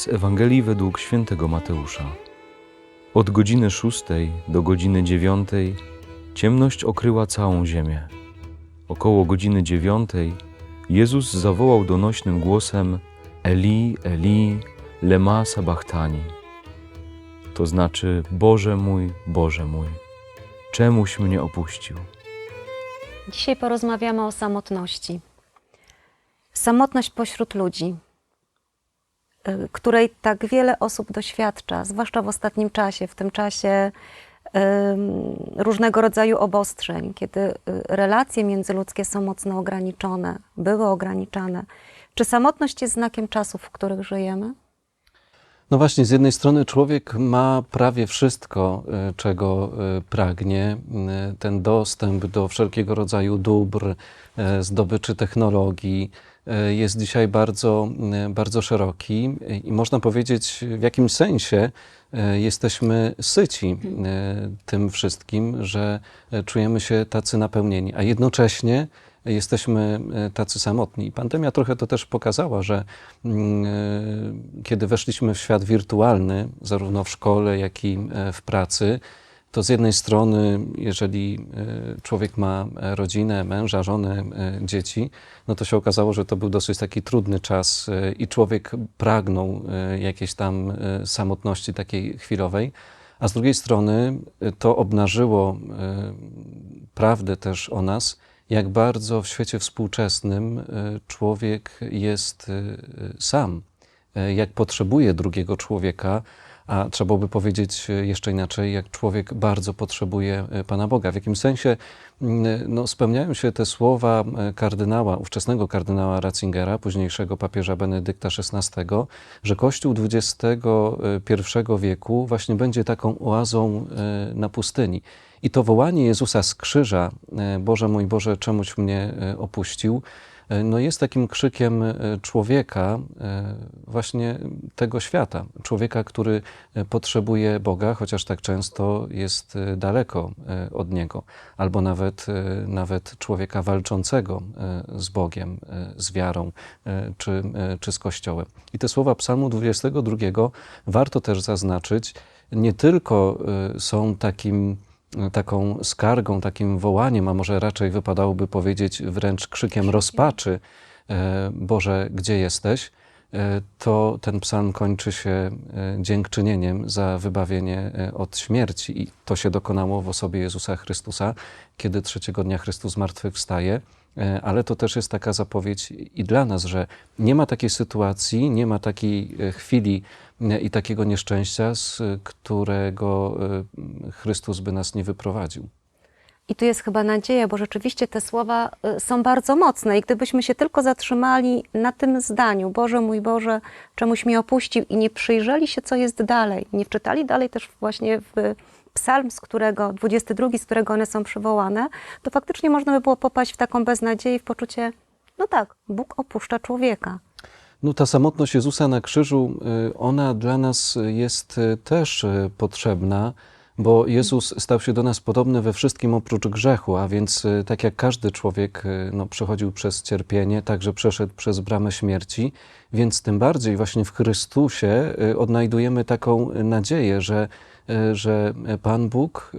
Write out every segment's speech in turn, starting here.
z Ewangelii według świętego Mateusza. Od godziny szóstej do godziny dziewiątej ciemność okryła całą ziemię. Około godziny dziewiątej Jezus zawołał donośnym głosem Eli, Eli, lema sabachthani. To znaczy, Boże mój, Boże mój, czemuś mnie opuścił? Dzisiaj porozmawiamy o samotności. Samotność pośród ludzi, której tak wiele osób doświadcza, zwłaszcza w ostatnim czasie, w tym czasie różnego rodzaju obostrzeń, kiedy y, relacje międzyludzkie są mocno ograniczone, były ograniczane. Czy samotność jest znakiem czasów, w których żyjemy? No właśnie, z jednej strony człowiek ma prawie wszystko, y, czego y, pragnie. Y, Ten dostęp do wszelkiego rodzaju dóbr, zdobyczy technologii jest dzisiaj bardzo, bardzo szeroki i można powiedzieć, w jakimś sensie jesteśmy syci tym wszystkim, że czujemy się tacy napełnieni, a jednocześnie jesteśmy e, tacy samotni. Pandemia trochę to też pokazała, że mm, e, kiedy weszliśmy w świat wirtualny, zarówno w szkole, jak i e, w pracy, to z jednej strony, jeżeli człowiek ma rodzinę, męża, żonę, dzieci, no to się okazało, że to był dosyć taki trudny czas i człowiek pragnął jakiejś tam samotności takiej chwilowej. A z drugiej strony to obnażyło prawdę też o nas, jak bardzo w świecie współczesnym e, człowiek jest e, sam, e, jak potrzebuje drugiego człowieka, a trzeba by powiedzieć e, jeszcze inaczej, jak człowiek bardzo potrzebuje e, Pana Boga. W jakim sensie mm, no, spełniają się te słowa e, kardynała, ówczesnego kardynała Ratzingera, późniejszego papieża Benedykta XVI, że Kościół XXI wieku właśnie będzie taką oazą e, na pustyni. I to wołanie Jezusa z krzyża, e, Boże mój Boże, czemuś mnie e, opuścił, e, no jest takim krzykiem e, człowieka, e, właśnie tego świata. Człowieka, który e, potrzebuje Boga, chociaż tak często jest e, daleko e, od Niego, albo nawet, e, nawet człowieka walczącego e, z Bogiem, e, z wiarą e, czy, e, czy z Kościołem. I te słowa Psalmu 22 warto też zaznaczyć, nie tylko e, są takim taką skargą, takim wołaniem, a może raczej wypadałoby powiedzieć wręcz krzykiem rozpaczy, e, Boże, gdzie jesteś? E, To ten psalm kończy się e, dziękczynieniem za wybawienie od śmierci. I to się dokonało w osobie Jezusa Chrystusa, kiedy trzeciego dnia Chrystus zmartwychwstaje. E, Ale to też jest taka zapowiedź i dla nas, że nie ma takiej sytuacji, nie ma takiej e, chwili e, i takiego nieszczęścia, z którego e, Chrystus by nas nie wyprowadził. I tu jest chyba nadzieja, bo rzeczywiście te słowa są bardzo mocne. I gdybyśmy się tylko zatrzymali na tym zdaniu, Boże mój Boże, czemuś mnie opuścił, i nie przyjrzeli się, co jest dalej, nie wczytali dalej też właśnie w psalm, z którego, 22, z którego one są przywołane, to faktycznie można by było popaść w taką beznadzieję w poczucie, no tak, Bóg opuszcza człowieka. No, ta samotność Jezusa na krzyżu, y, ona dla nas jest y, też y, potrzebna, bo Jezus stał się do nas podobny we wszystkim oprócz grzechu, a więc tak jak każdy człowiek no, przechodził przez cierpienie, także przeszedł przez bramę śmierci, więc tym bardziej właśnie w Chrystusie odnajdujemy taką nadzieję, że, że Pan Bóg y,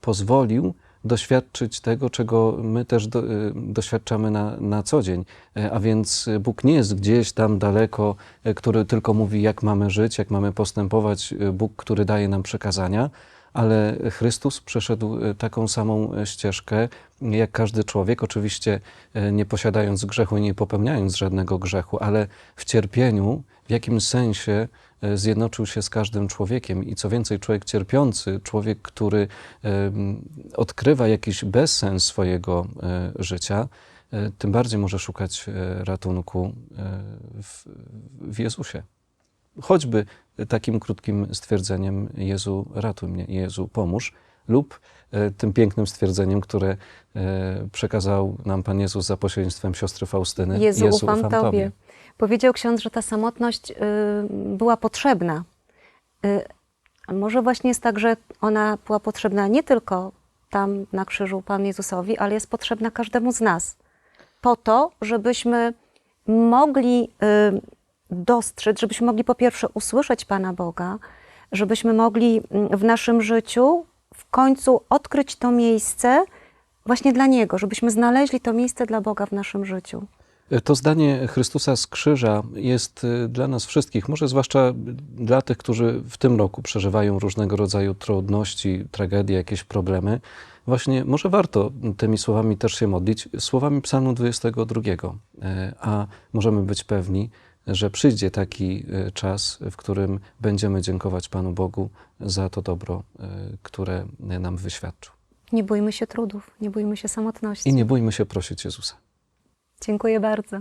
pozwolił doświadczyć tego, czego my też do, y, doświadczamy na, na co dzień. E, A więc Bóg nie jest gdzieś tam daleko, e, który tylko mówi, jak mamy żyć, jak mamy postępować, e, Bóg, który daje nam przekazania, ale Chrystus przeszedł e, taką samą e, ścieżkę jak każdy człowiek, oczywiście e, nie posiadając grzechu i nie popełniając żadnego grzechu, ale w cierpieniu w jakim sensie e, zjednoczył się z każdym człowiekiem i co więcej, człowiek cierpiący, człowiek, który odkrywa jakiś bezsens swojego e, życia, e, tym bardziej może szukać ratunku w, w Jezusie. Choćby takim krótkim stwierdzeniem Jezu ratuj mnie, Jezu pomóż, lub tym pięknym stwierdzeniem, które przekazał nam Pan Jezus za pośrednictwem siostry Faustyny. Jezu, ufam Tobie. Powiedział ksiądz, że ta samotność y, była potrzebna. Y, może właśnie jest tak, że ona była potrzebna nie tylko tam na krzyżu Panu Jezusowi, ale jest potrzebna każdemu z nas. Po to, żebyśmy mogli y, dostrzec, żebyśmy mogli po pierwsze usłyszeć Pana Boga, żebyśmy mogli mm, w naszym życiu w końcu odkryć to miejsce właśnie dla Niego, żebyśmy znaleźli to miejsce dla Boga w naszym życiu. To zdanie Chrystusa z krzyża jest y, dla nas wszystkich, może zwłaszcza dla tych, którzy w tym roku przeżywają różnego rodzaju trudności, tragedie, jakieś problemy. Właśnie może warto tymi słowami też się modlić, słowami Psalmu 22. E, A możemy być pewni, że przyjdzie taki e, czas, w którym będziemy dziękować Panu Bogu za to dobro, e, które nam wyświadczył. Nie bójmy się trudów, nie bójmy się samotności. I nie bójmy się prosić Jezusa. Dziękuję bardzo.